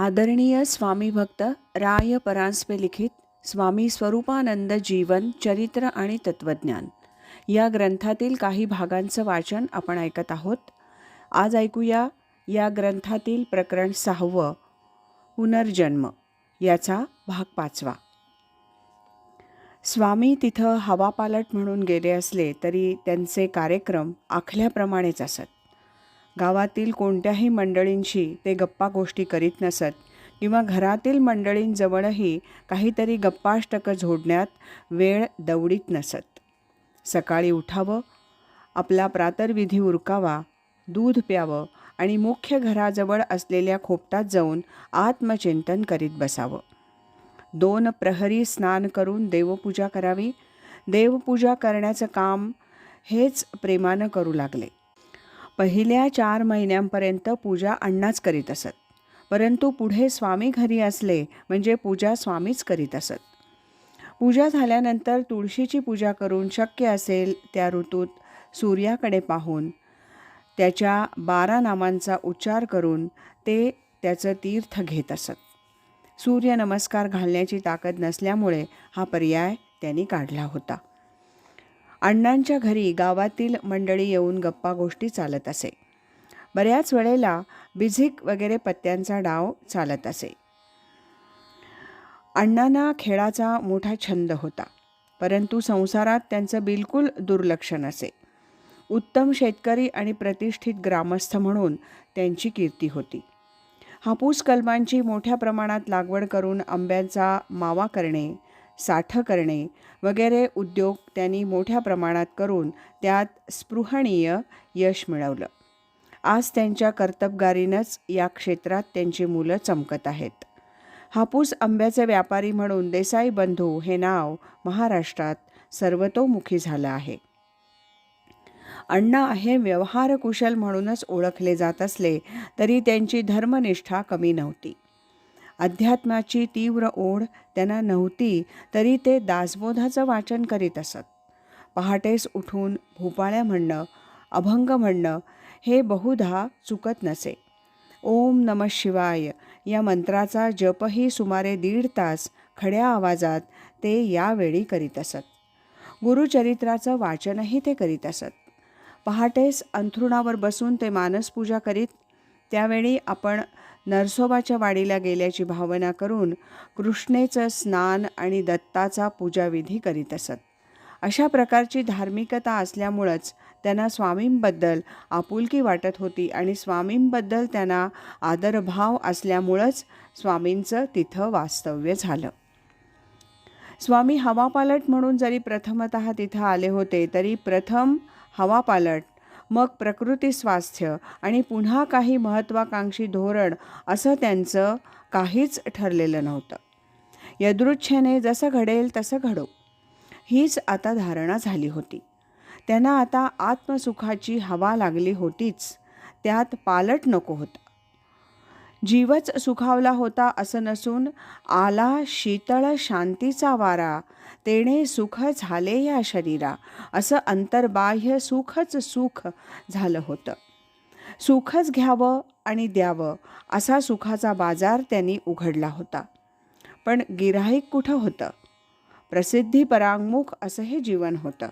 आदरणीय स्वामी भक्त राय परांजपे लिखित स्वामी स्वरूपानंद जीवन चरित्र आणि तत्वज्ञान या ग्रंथातील काही भागांचं वाचन आपण ऐकत आहोत. आज ऐकूया या ग्रंथातील प्रकरण सहावं पुनर्जन्म याचा भाग पाचवा. स्वामी तिथं हवापालट म्हणून गेले असले तरी त्यांचे कार्यक्रम आखल्याप्रमाणेच असत. गावातील कोणत्याही मंडळींशी ते गप्पा गोष्टी करीत नसत. किंवा घरातील मंडळींजवळही काहीतरी गप्पाष्टकं झोडण्यात वेळ दवडीत नसत. सकाळी उठावं आपला प्रातर्विधी उरकावा दूध प्यावं आणि मुख्य घराजवळ असलेल्या खोपटात जाऊन आत्मचिंतन करीत बसावं. दोन प्रहरी स्नान करून देवपूजा करावी. देवपूजा करण्याचं काम हेच प्रेमानं करू लागले. पहिल्या चार महिन्यांपर्यंत पूजा अण्णाच करीत असत. परंतु पुढे स्वामी घरी असले म्हणजे पूजा स्वामीच करीत असत. पूजा झाल्यानंतर तुळशीची पूजा करून शक्य असेल त्या ऋतूत सूर्याकडे पाहून त्याच्या बारा नामांचा उच्चार करून ते त्याचं तीर्थ घेत असत. सूर्यनमस्कार घालण्याची ताकद नसल्यामुळे हा पर्याय त्यांनी काढला होता. अण्णांच्या घरी गावातील मंडळी येऊन गप्पा गोष्टी चालत असे. बऱ्याच वेळेला बिझिक वगैरे पत्त्यांचा डाव चालत असे. अण्णांना खेळाचा मोठा छंद होता परंतु संसारात त्यांचं बिलकुल दुर्लक्ष नसे. उत्तम शेतकरी आणि प्रतिष्ठित ग्रामस्थ म्हणून त्यांची कीर्ती होती. हापूस कलमांची मोठ्या प्रमाणात लागवड करून आंब्यांचा मावा करणे साठं करणे वगैरे उद्योग त्यांनी मोठ्या प्रमाणात करून त्यात स्पृहणीय यश मिळवलं. आज त्यांच्या कर्तबगारीनंच या क्षेत्रात त्यांची मुलं चमकत आहेत. हापूस आंब्याचे व्यापारी म्हणून देसाई बंधू हे नाव महाराष्ट्रात सर्वतोमुखी झालं आहे. अण्णा हे व्यवहारकुशल म्हणूनच ओळखले जात असले तरी त्यांची धर्मनिष्ठा कमी नव्हती. अध्यात्माची तीव्र ओढ त्यांना नव्हती तरी ते दासबोधाचं वाचन करीत असत. पहाटेस उठून भोपाळ्या म्हणणं अभंग म्हणणं हे बहुधा चुकत नसे. ओम नम शिवाय या मंत्राचा जपही सुमारे दीड तास खड्या आवाजात ते यावेळी करीत असत. गुरुचरित्राचं वाचनही ते करीत असत. पहाटेस अंथरुणावर बसून ते मानसपूजा करीत त्यावेळी आपण नरसोबाच्या वाडीला गेल्याची भावना करून कृष्णेचं स्नान आणि दत्ताचा पूजाविधी करीत असत. अशा प्रकारची धार्मिकता असल्यामुळंच त्यांना स्वामींबद्दल आपुलकी वाटत होती आणि स्वामींबद्दल त्यांना आदरभाव असल्यामुळंच स्वामींचं तिथं वास्तव्य झालं. स्वामी हवापालट म्हणून जरी प्रथमत तिथं आले होते तरी प्रथम हवापालट मग प्रकृती स्वास्थ्य आणि पुन्हा काही महत्त्वाकांक्षी धोरण असं त्यांचं काहीच ठरलेलं नव्हतं. यदृच्छेने जसं घडेल तसं घडो. हीच आता धारणा झाली होती. त्यांना आता आत्मसुखाची हवा लागली होतीच. त्यात पालट नको होता. जीवच सुखावला होता असं नसून आला शीतळ शांतीचा वारा. तेणे सुख झाले या शरीरा. असं अंतर्बाह्य सुखच सुख झालं होतं. सुखच घ्यावं आणि द्यावं असा सुखाचा बाजार त्यांनी उघडला होता. पण गिराहिक कुठं होतं? प्रसिद्धी परांगमुख असं हे जीवन होतं.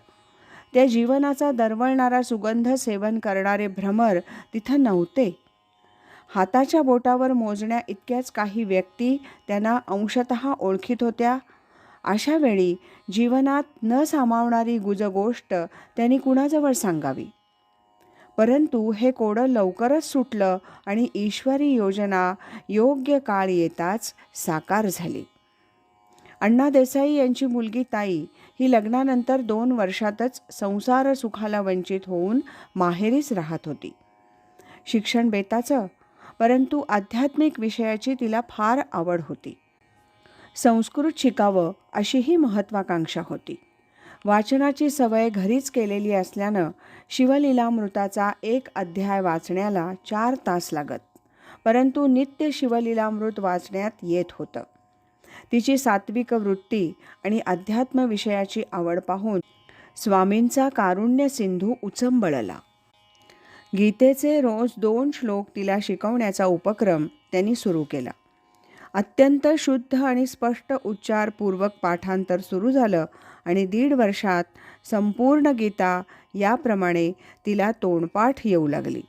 त्या जीवनाचा दरवळणारा सुगंध सेवन करणारे भ्रमर तिथं नव्हते. हाताच्या बोटावर मोजण्या इतक्याच काही व्यक्ती त्यांना अंशत ओळखीत होत्या. अशा वेळी जीवनात न सामावणारी गुजगोष्ट त्यांनी कुणाजवळ सांगावी? परंतु हे कोडं लवकरच सुटलं आणि ईश्वरी योजना योग्य काळ येताच साकार झाली. अण्णा देसाई यांची मुलगी ताई ही लग्नानंतर दोन वर्षातच संसार सुखाला वंचित होऊन माहेरीच राहत होती. शिक्षण बेताचं परंतु आध्यात्मिक विषयाची तिला फार आवड होती. संस्कृत शिकावं अशीही महत्त्वाकांक्षा होती. वाचनाची सवय घरीच केलेली असल्यानं शिवलीलामृताचा एक अध्याय वाचण्याला चार तास लागत परंतु नित्य शिवलीलामृत वाचण्यात येत होतं. तिची सात्विक वृत्ती आणि अध्यात्म विषयाची आवड पाहून स्वामींचा कारुण्य सिंधू उचंबळला. गीतेचे रोज दोन श्लोक तिला शिकवण्याचा उपक्रम त्यांनी सुरू केला. अत्यंत शुद्ध आणि स्पष्ट उच्चारपूर्वक पाठांतर सुरू झालं आणि दीड वर्षात संपूर्ण गीता याप्रमाणे तिला तोंडपाठ येऊ लागली.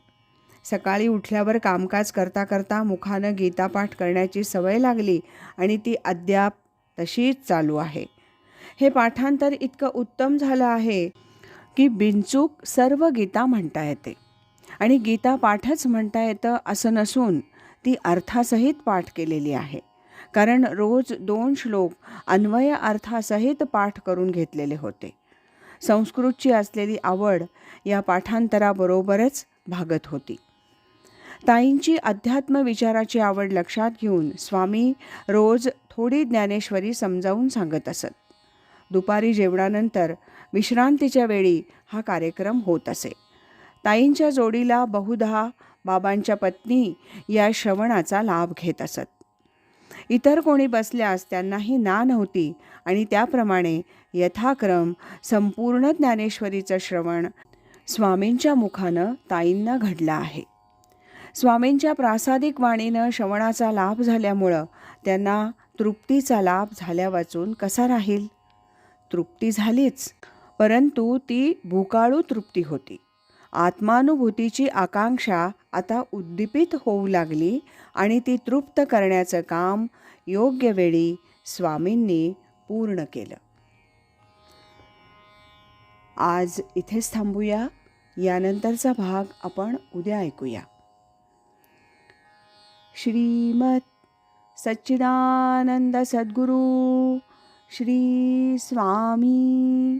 सकाळी उठल्यावर कामकाज करता करता मुखानं गीतापाठ करण्याची सवय लागली आणि ती अद्याप तशीच चालू आहे. हे पाठांतर इतकं उत्तम झालं आहे की बिनचूक सर्व गीता म्हणता येते. आणि गीता पाठच म्हणता येतं असं नसून ती अर्थासहित पाठ केलेली आहे. कारण रोज दोन श्लोक अन्वय अर्थासहित पाठ करून घेतलेले होते. संस्कृतची असलेली आवड या पाठांतराबरोबरच भागत होती. ताईंची अध्यात्म विचाराची आवड लक्षात घेऊन स्वामी रोज थोडी ज्ञानेश्वरी समजावून सांगत असत. दुपारी जेवणानंतर विश्रांतीच्या वेळी हा कार्यक्रम होत असे. ताईंच्या जोडीला बहुधा बाबांच्या पत्नी या श्रवणाचा लाभ घेत असत. इतर कोणी बसल्यास त्यांनाही ना नव्हती आणि त्याप्रमाणे यथाक्रम संपूर्ण ज्ञानेश्वरीचं श्रवण स्वामींच्या मुखानं ताईंना घडलं आहे. स्वामींच्या प्रासादिक वाणीनं श्रवणाचा लाभ झाल्यामुळं त्यांना तृप्तीचा लाभ झाल्या वाचून कसा राहील? तृप्ती झालीच परंतु ती भूकाळू तृप्ती होती. आत्मानुभूतीची आकांक्षा आता उद्दीपित होऊ लागली आणि ती तृप्त करण्याचं काम योग्य वेळी स्वामींनी पूर्ण केलं. आज इथेच थांबूया. यानंतरचा भाग आपण उद्या ऐकूया. श्रीमत सच्चिदानंद सद्गुरू श्री स्वामी